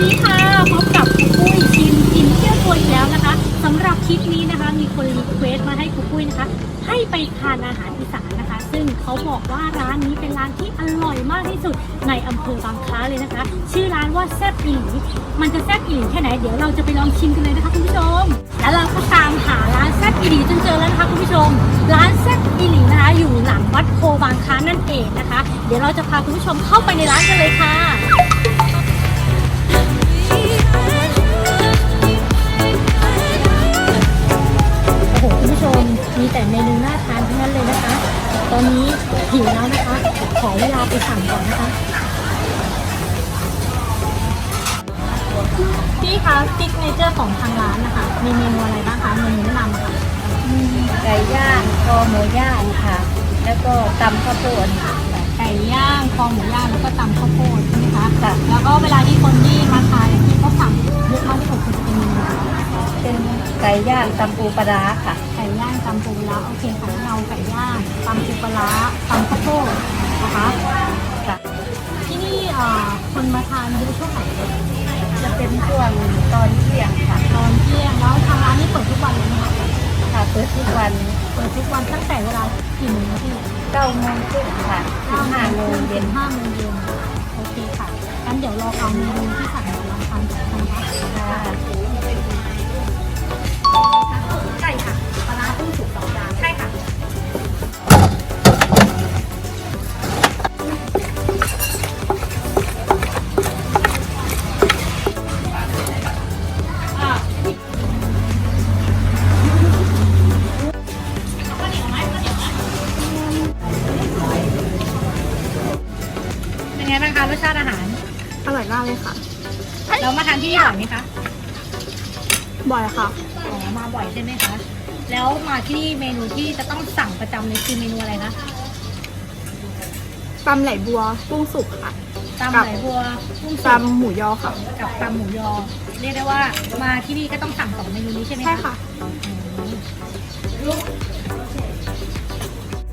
ดีค่ะพบกับครูปุ้ยชิมกินเที่ยวตัวอีกแล้วนะคะสำหรับคลิปนี้นะคะมีคนรีเควสต์มาให้ครูปุ้ยนะคะ ให้ไปทานอาหารอีสานนะคะ ซึ่งเขาบอกว่าร้านนี้เป็นร้านที่อร่อยมากที่สุดในอำเภอบางคล้าเลยนะคะ ชื่อร้านว่าแซ่บอีหลีมันจะแซ่บอีหลีแค่ไหนเดี๋ยวเราจะไปลองชิมกันเลยนะคะคุณผู้ชม แล้วเราก็ตามหาร้านแซ่บอีหลีจนเจอแล้วนะคะคุณผู้ชม ร้านแซ่บอีหลีนะคะอยู่หลังวัดโพบางคล้านั่นเองนะคะ เดี๋ยวเราจะพาคุณผู้ชมเข้าไปในร้านกันเลยค่ะ คุณผู้ชม มีแต่เมนูน่าทานทั้งนั้นเลยนะคะ ตอนนี้หิวแล้วนะคะ ขอเวลาไปสั่งก่อนนะคะ พี่คะซิกเนเจอร์ของทางร้านนะคะ มีเมนูอะไรบ้างคะ เมนูแนะนำค่ะ มีไก่ย่างคอหมูย่างค่ะ แล้วก็ตำข้าวโพดค่ะ ไก่ย่าง คอหมูย่าง แล้วก็ตำข้าวโพดใช่ไหมคะ ก่ย่างตำปูปลาร้าค่ะ ไก่ย่างตำปูปลาร้าโอเคค่ะเราไก่ย่างตำปูปลาร้าตำข้าวโพดนะคะค่ะที่นี่เอ่อคนมาทานเยอะช่วงไหนจะเป็นช่วงตอนเที่ยงค่ะตอนเที่ยงแล้วทางร้านนี่เปิดทุกวันเลยไหมคะค่ะเปิดทุกวันเปิดทุกวันตั้งแต่เวลากี่โมงคะพี่เก้าโมงครึ่งค่ะถึงห้าโมงเย็นห้าโมงเย็นโอเคค่ะงั้นเดี๋ยวรอเอาเมนูที่สั่งมาลองทานกันนะคะ บ้างคะรสชาติอาหาร อร่อยมากเลยค่ะแล้วมาทานที่นี่บ่อยไหมคะบ่อยค่ะ อ๋อมาบ่อยใช่ไหมคะ แล้วมาที่นี่เมนูที่จะต้องสั่งประจำเลยคือเมนูอะไรคะตำไหลบัวกุ้งสุกค่ะ ตำกับไหลบัวกุ้งสดตำหมูยอค่ะ กับตำหมูยอ เรียกได้ว่ามาที่นี่ก็ต้องสั่งสองเมนูนี้ใช่ไหมใช่ค่ะ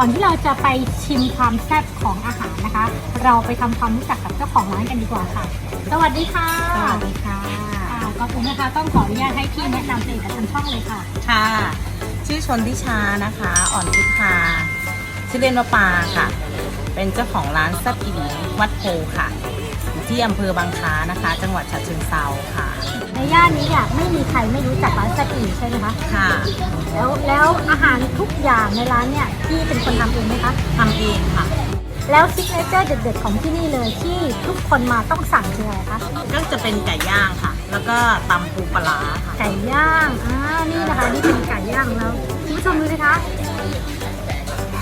ก่อนที่เราจะไปชิมความแซ่บของอาหารนะคะ เราไปทำความรู้จักกับเจ้าของร้านกันดีกว่าค่ะ สวัสดีค่ะสวัสดีค่ะค่ะก่อนอื่นนะคะต้องขออนุญาตให้พี่แนะนำตัวเองกับทางช่องเลยค่ะ ค่ะ ชื่อชนทิชานะคะ อ่อนพุทธาชื่อเล่นว่าปาค่ะ เป็นเจ้าของร้านซับอีหลีวัดโพค่ะอยู่ ที่อำเภอบางคล้านะคะ จังหวัดฉะเชิงเซาค่ะ ในย่านนี้เนี่ยไม่มีใครไม่รู้จักร้านแซ่บอีใช่ไหมคะค่ะ แล้วแล้วอาหารทุกอย่างในร้านเนี่ยพี่เป็นคนทำเองไหมคะทำเองค่ะ แล้วซิกเนเจอร์เด็ดๆของที่นี่เลยที่ทุกคนมาต้องสั่งคืออะไรคะก็จะเป็นไก่ย่างค่ะ แล้วก็ตำปูปลาร้าค่ะ ไก่ย่างอ่านี่นะคะนี่เป็นไก่ย่างแล้วคุณผู้ชมดูสิคะ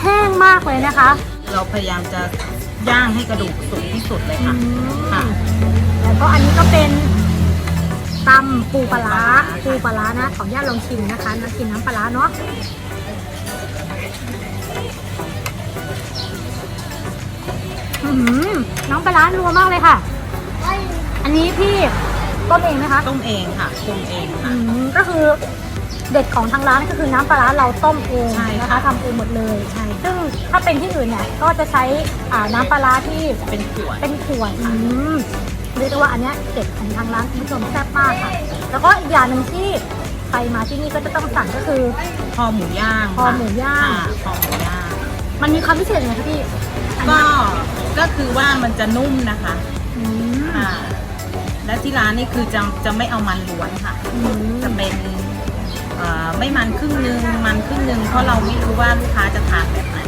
แห้งมากเลยนะคะ เราพยายามจะ ย่างให้กระดูกสุกที่สุดเลยอืค่ะมค่ะ แล้วก็อันนี้ก็เป็นตำปูปลาร้าปูปูปปลาลาร้าร้านะ ขออนุญาตลองชิมนะคะน้ำกินน้ำปลาร้าเนาะอื้อหือน้ำปลาร้านัวมากเลยค่ะ อันนี้พี่ต้มเองไหมคะ ต้มเองค่ะปรุงเองอืค่ะมก็คือ เด็ดของทางร้านก็คือน้ำปลาร้าเราต้มเองใช่นะค่ะคะทำเองหมดเลยใช่ ซึ่งถ้าเป็นที่อื่นเนี่ยก็จะใช้อ่าน้ำปลาร้าที่เป็นขวด เป็นขวดอืมเรียกได้ว่าอันเนี้ยเด็ดของทางร้านคุณผู้ชมแซ่บมากค่ะ แล้วก็อีกอย่างหนึ่งที่ใครมาที่นี่ก็จะต้องสั่งก็คือ คอหมูย่างคอหมูย่าง ค่ะคอหมูย่าง มันมีความพิเศษยังไงคะพี่อันก็ เนี้ยก็คือว่ามันจะนุ่มนะคะอืมค่ะและที่ร้านนี่คือจะจะไม่เอามันล้วนค่ะ อืมจะเป็นเอ่อ ไม่มันครึ่งหนึงมันครึ่งหนึงเพราะเราไม่รู้ว่าลูกค้าจะทานแบบไหน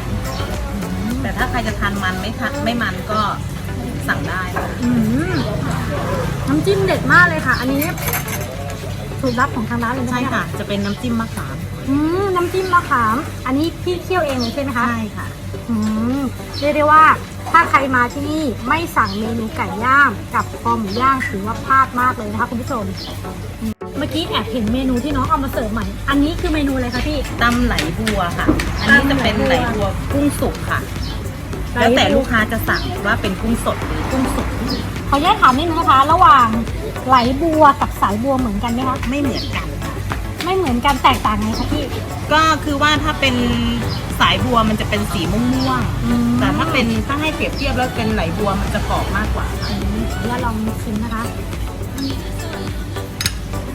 แต่ถ้าใครจะทานมันไม่ทานไม่มันก็สั่งได้ค่ะอืมน้ำจิ้มเด็ดมากเลยค่ะ อันนี้สูตรลับของทางร้านเลยไหมใช่เนี่ยค่ะ จะเป็นน้ำจิ้มมะขามอืมน้ำจิ้มมะขาม อันนี้พี่เคี่ยวเองเลยใช่ไหมคะใช่ค่ะอืมเรียกได้ว่าถ้าใครมาที่นี่ไม่สั่งเมนูไก่ย่างกับคอหมูย่างถือว่าพลาดมากเลยนะคะคุณผู้ชมอืม เมื่อกี้แอบเห็นเมนูที่น้องเอามาเสิร์ฟใหม่ อันนี้คือเมนูอะไรคะพี่ ตำไหลบัวค่ะ อันนี้จะเป็นไหลบัวกุ้งสุกค่ะ แล้วแต่ลูกค้าจะสั่งว่าเป็นกุ้งสดหรือกุ้งสุกขออนุญาตถามนิดนึงนะคะ ระหว่างไหลบัวกับสายบัวเหมือนกันไหมคะ ไม่เหมือนกันค่ะไม่เหมือนกันแตกต่างไงคะพี่ ก็คือว่าถ้าเป็นสายบัวมันจะเป็นสีม่วงๆอืมแต่ถ้าเป็นถ้าให้เปรียบเทียบแล้วเป็นไหลบัวมันจะกรอบมากกว่าค่ะขออนุญาตลองชิมนะคะอั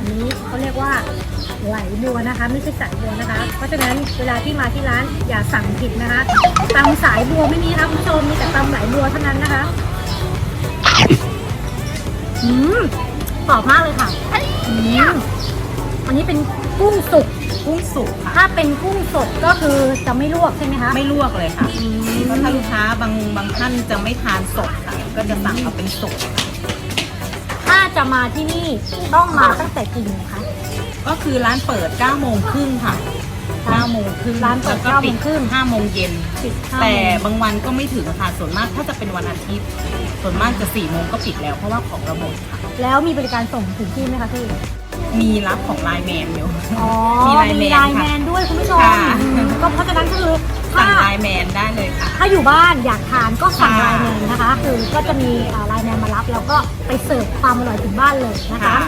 นนี้เขาเรียกว่าไหลบัวนะคะ ไม่ใช่สายบัวนะคะ เพราะฉะนั้นเวลาที่มาที่ร้านอย่าสั่งผิดนะคะตำสายบัวไม่มีนะคะคุณผู้ชมมีแต่ตำไหลบัวเท่านั้นนะคะอืมกรอบมากเลยค่ะอืมอันนี้เป็นกุ้งสุกกุ้งสุกค่ะ ถ้าเป็นกุ้งสดก็คือจะไม่ลวกใช่ไหมคะ ไม่ลวกเลยค่ะอืมเพราะถ้าลูกค้าบางบางท่านจะไม่ทานสดค่ะ ก็จะสั่งเอาเป็นสุกถ้า จะมาที่นี่ต้องมาตั้งแต่กี่โมงคะ ก็คือร้านเปิด9โมงครึ่งค่ะ9โมงครึ่งร้านเปิดแล้วก็9โมงครึ่ง 5โมงเย็น ปิดห้าแต่โมงบางวันก็ไม่ถึงค่ะ ส่วนมากถ้าจะเป็นวันอาทิตย์ ส่วนมากจะ4โมงก็ปิดแล้วเพราะว่าของเราหมดค่ะ แล้วมีบริการส่งถึงที่ไหมคะพี่มีรับของไลน์แมนอยู่ อ๋อมีไลน์แมนไลน์แมค่ะนด้วยคุณผู้ชมค่ะอืมก็เพราะฉะนั้นก็คือถ้า สั่งไลน์แมนได้เลยค่ะ ถ้าอยู่บ้านอยากทานก็สั่งค่ะไลน์แมนนะคะ คือก็จะมีอ่าไลน์แมนมารับ แล้วก็ไปเสิร์ฟความอร่อยถึงบ้านเลยนะคะค่ะ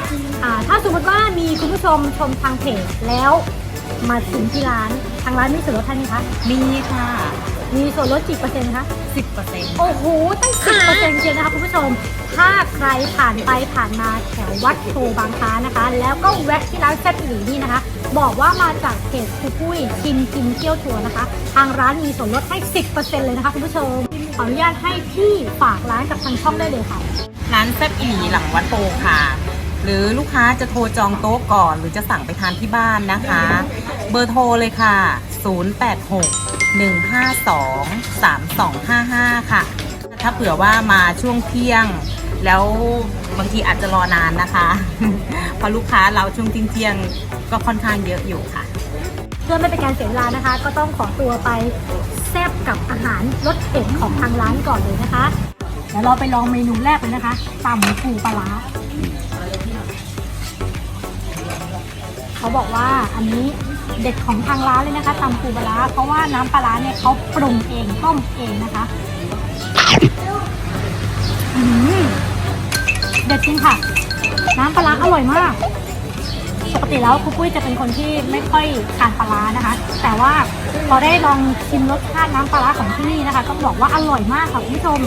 อ่าถ้าสมมติว่ามีคุณผู้ชมชมทางเพจแล้วมาถึงที่ร้านทางร้านมีส่วนลดให้ไหมคะ มีค่ะ มีส่วนลดกี่เปอร์เซ็นต์คะ 10%โอ้โห ตั้งสิบเปอร์เซ็นต์เชียวนะคะคุณผู้ชม ถ้าใครผ่านไปผ่านมาแถววัดโพบางค้านะคะ แล้วก็แวะที่ร้านแซ่บอีหลีนี่นะคะ บอกว่ามาจากเพจครูปุ้ยชิมกินเที่ยวทัวร์นะคะ ทางร้านมีส่วนลดให้ 10%เลยนะคะคุณผู้ชม ขออนุญาตให้พี่ฝากร้านกับทางช่องได้เลยค่ะ ร้านแซ่บอีหลีหลังวัดโพค่ะ หรือลูกค้าจะโทรจองโต๊ะก่อน หรือจะสั่งไปทานที่บ้านนะคะ เบอร์โทรเลยค่ะ 086 152 3255 ค่ะ ถ้าเผื่อว่ามาช่วงเที่ยง แล้วบางทีอาจจะรอนานนะคะ เพราะลูกค้าเราช่วงเที่ยงๆก็ค่อนข้างเยอะอยู่ค่ะเพื่อไม่เป็นการเสียเวลานะคะ ก็ต้องขอตัวไปแซ่บกับอาหารรสเด็ดของทางร้านก่อนเลยนะคะเดี๋ยวเราไปลองเมนูแรกเลยนะคะตำปูปลาร้าเขาบอกว่าอันนี้ เด็ดของทางร้านเลยนะคะตำปูปลาเพราะว่าน้ำปลาเนี่ยเขาปรุงเองต้มเองนะคะเด็ดจริงค่ะ น้ำปลาอร่อยมาก ปกติแล้วครูปุ้ยจะเป็นคนที่ไม่ค่อยทานปลานะคะ แต่ว่าพอได้ลองชิมรสชาติน้ำปลาร้าของที่นี่นะคะต้องบอกว่าอร่อยมากค่ะคุณผู้ชม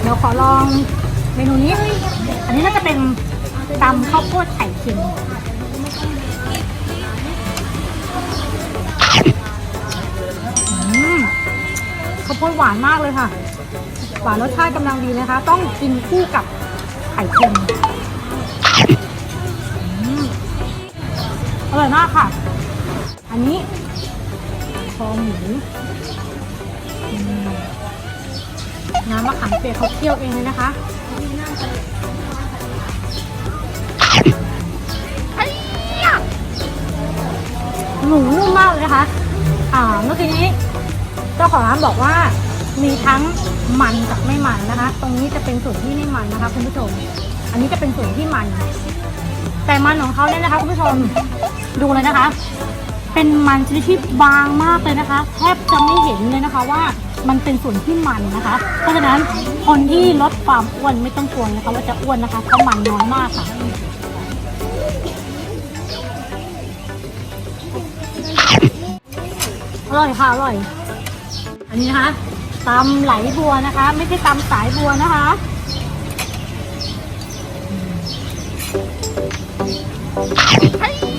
เดี๋ยวขอลองเมนูนี้ อันนี้น่าจะเป็นตำข้าวโพดไข่เค็ม ข้าวโพดหวานมากเลยค่ะ หวานรสชาติกำลังดีนะคะ ต้องกินคู่กับไข่เค็มอร่อยมากค่ะ อันนี้คอหมูอืมน้ำมะขามเปียกเขาเคี่ยวเองเลยนะคะหมูนุ่มมากเลยนะคะ อ่า เมื่อกี้นี้ จ้าของร้านบอกว่ามีทั้งมันกับไม่มันนะคะ ตรงนี้จะเป็นส่วนที่ไม่มันนะคะคุณผู้ชม อันนี้จะเป็นส่วนที่มัน แต่มันของเขาเนี่ยนะคะคุณผู้ชมดูเลยนะคะ เป็นมันชนิดที่บางมากเลยนะคะ แทบจะไม่เห็นเลยนะคะว่ามันเป็นส่วนที่มันนะคะ เพราะฉะนั้นคนที่ลดความอ้วนไม่ต้องกลัวนะคะว่าจะอ้วนนะคะเพราะมันน้อยมากค่ะอร่อยค่ะอร่อย อันนี้นะคะตำไหลบัวนะคะ ไม่ใช่ตำสายบัวนะคะโ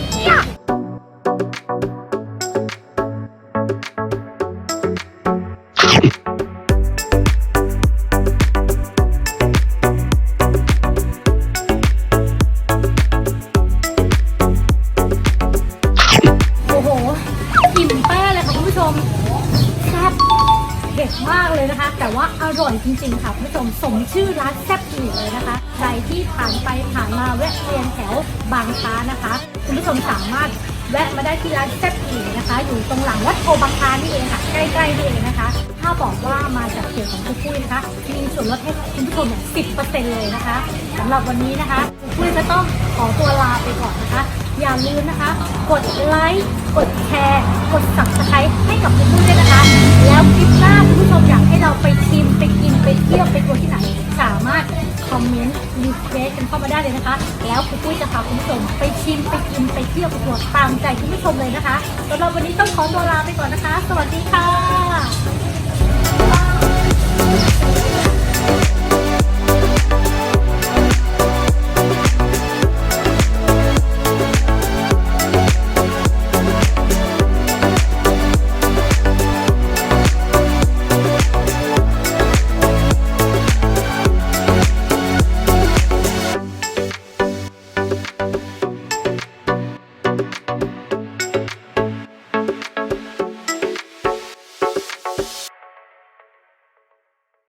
็ดมากเลยนะคะ แต่ว่าอร่อยจริงๆค่ะคุณผู้ชมสมชื่อร้านแซ่บอีเลยนะคะ ใครที่ผ่านไปผ่านมาแวะเวียนแถวบางค้านะคะคุณผู้ชมสามารถแวะมาได้ที่ร้านแซ่บอีนะคะ อยู่ตรงหลังวัดโพบางค้านี่เองค่ะ ใกล้ๆนี่เองนะคะ ถ้าบอกว่ามาจากเพจของคุณปุ้ยนะคะ มีส่วนลดให้คุณผู้ชมเนี่ยสิบเปอร์เซ็นต์เลยนะคะสำหรับวันนี้นะคะคุณปุ้ยก็ต้องขอตัวลาไปก่อนนะคะ อย่าลืมนะคะ กดไลค์ กดแชร์ กด subscribe ให้กับคุณผู้ชมด้วยนะคะ แล้วคลิปหน้าคุณผู้ชมอยากให้เราไปชิมไปกินไปเที่ยวไปทัวร์ที่ไหน สามารถคอมเมนต์รีเควสกันเข้ามาได้เลยนะคะ แล้วคุณปุ้ยจะพาคุณผู้ชมไปชิมไปกินไปเที่ยวไปทัวร์ตามใจคุณผู้ชมเลยนะคะสำหรับวันนี้ต้องขอตัวลาไปก่อนนะคะ สวัสดีค่ะ